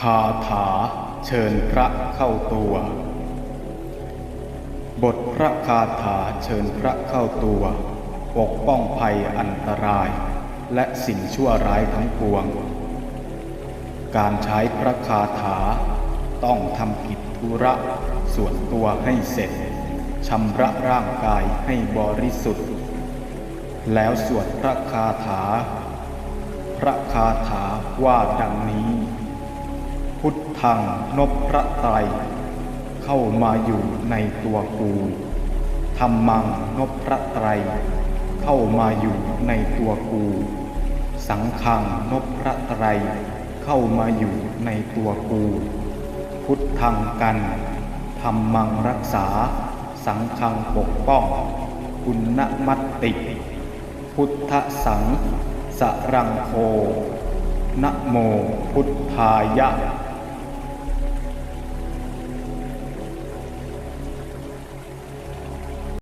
คาถาเชิญพระเข้าตัว บทพระคาถาเชิญพระเข้าตัว ปกป้องภัยอันตราย และสิ่งชั่วร้ายทั้งปวง การใช้พระคาถาต้องทำกิจธุระส่วนตัวให้เสร็จชำระร่างกายให้บริสุทธิ์ แล้วสวดพระคาถา พระคาถาว่าดังนี้ พุทธังนบพระไตรเข้ามาอยู่ในตัวกูธรรมังนบพระไตรเข้ามาอยู่ในตัวกู สังฆังนบพระไตรเข้ามาอยู่ในตัวกู พุทธังกันธรรมังรักษา สังฆังปกป้องคุณมัตติ พุทธสังสรังโคนะโมพุทธายะ